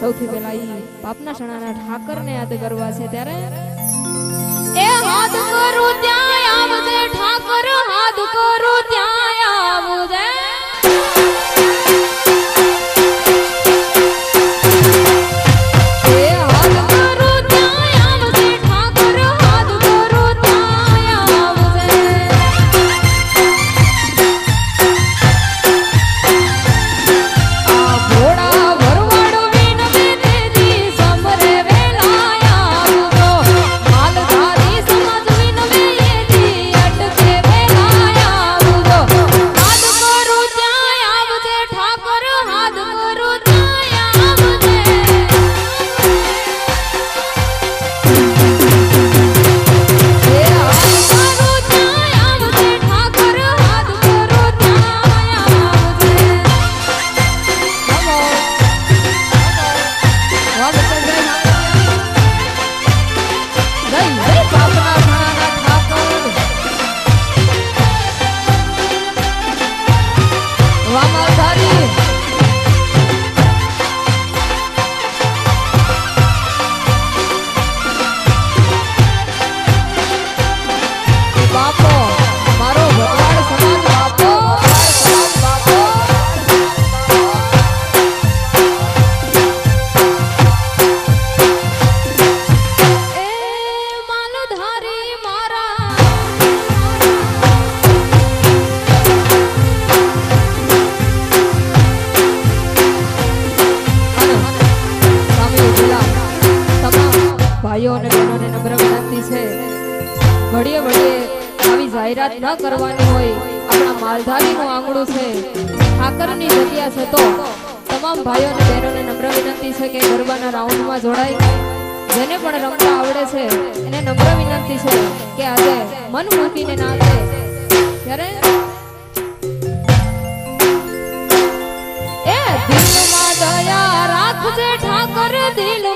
સૌથી પહેલા ઈ પાપના શણાના ઠાકરને યાદ કરવા છે ત્યારે. એ હાથ કરું, ત્યાં આવજે ઠાકર, હાથ કરું, ત્યાં જાહેરાત ન કરવાની હોય, આપણા માલધારીનું આંગણું છે. ઠાકરની જગ્યા છે તો તમામ ભાઈઓ અને બહેનોને નમ્ર વિનંતી છે કે ગરબાના રાઉન્ડમાં જોડાય. જેને પણ રમતા આવડે છે, એને નમ્ર વિનંતી છે કે આજે મન મૂકીને નાચે ત્યારે એ દિલમાં દયા રાખજે ઠાકર દિલ.